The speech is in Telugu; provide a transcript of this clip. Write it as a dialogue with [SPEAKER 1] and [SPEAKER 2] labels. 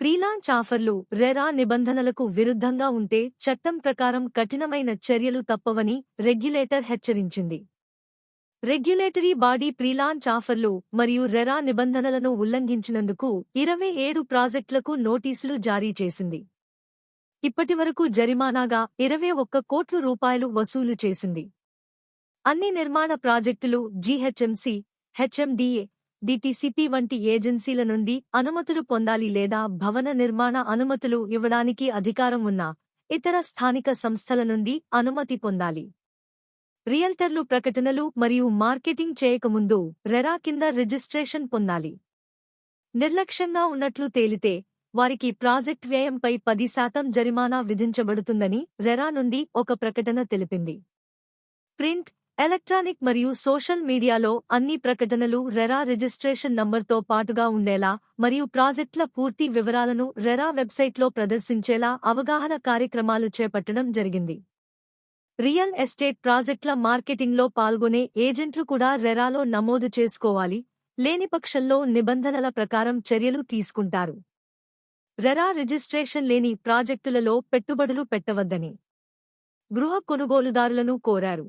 [SPEAKER 1] ప్రీలాంచ్ ఆఫర్లు రెరా నిబంధనలకు విరుద్ధంగా ఉంటే చట్టం ప్రకారం కఠినమైన చర్యలు తప్పవని రెగ్యులేటర్ హెచ్చరించింది. రెగ్యులేటరీ బాడీ ప్రీలాంచ్ ఆఫర్లు మరియు రెరా నిబంధనలను ఉల్లంఘించినందుకు ఇరవై ఏడు ప్రాజెక్టులకు నోటీసులు జారీ చేసింది. ఇప్పటివరకు జరిమానాగా ఇరవై ఒక్క కోట్లు రూపాయలు వసూలు చేసింది. అన్ని నిర్మాణ ప్రాజెక్టులు జీహెచ్ఎంసీ హెచ్ఎండిఏ డిటిసిపి వంటి ఏజెన్సీల నుండి అనుమతులు పొందాలి లేదా భవన నిర్మాణ అనుమతులు ఇవ్వడానికి అధికారం ఉన్న ఇతర స్థానిక సంస్థల నుండి అనుమతి పొందాలి. రియల్టర్లు ప్రకటనలు మరియు మార్కెటింగ్ చేయకముందు రెరా కింద రిజిస్ట్రేషన్ పొందాలి. నిర్లక్ష్యంగా ఉన్నట్లు తేలితే వారికి ప్రాజెక్ట్ వ్యయంపై పది శాతం జరిమానా విధించబడుతుందని రెరా నుండి ఒక ప్రకటన తెలిపింది. ప్రింట్ ఎలక్ట్రానిక్ మరియు సోషల్ మీడియాలో అన్ని ప్రకటనలు రెరా రిజిస్ట్రేషన్ నంబర్తో పాటుగా ఉండేలా మరియు ప్రాజెక్టుల పూర్తి వివరాలను రెరా వెబ్సైట్లో ప్రదర్శించేలా అవగాహన కార్యక్రమాలు చేపట్టడం జరిగింది. రియల్ ఎస్టేట్ ప్రాజెక్టుల మార్కెటింగ్లో పాల్గొనే ఏజెంట్లు కూడా రెరాలో నమోదు చేసుకోవాలి లేని పక్షంలో నిబంధనల ప్రకారం చర్యలు తీసుకుంటారు. రెరా రిజిస్ట్రేషన్ లేని ప్రాజెక్టులలో పెట్టుబడులు పెట్టవద్దని గృహ కొనుగోలుదారులను కోరారు.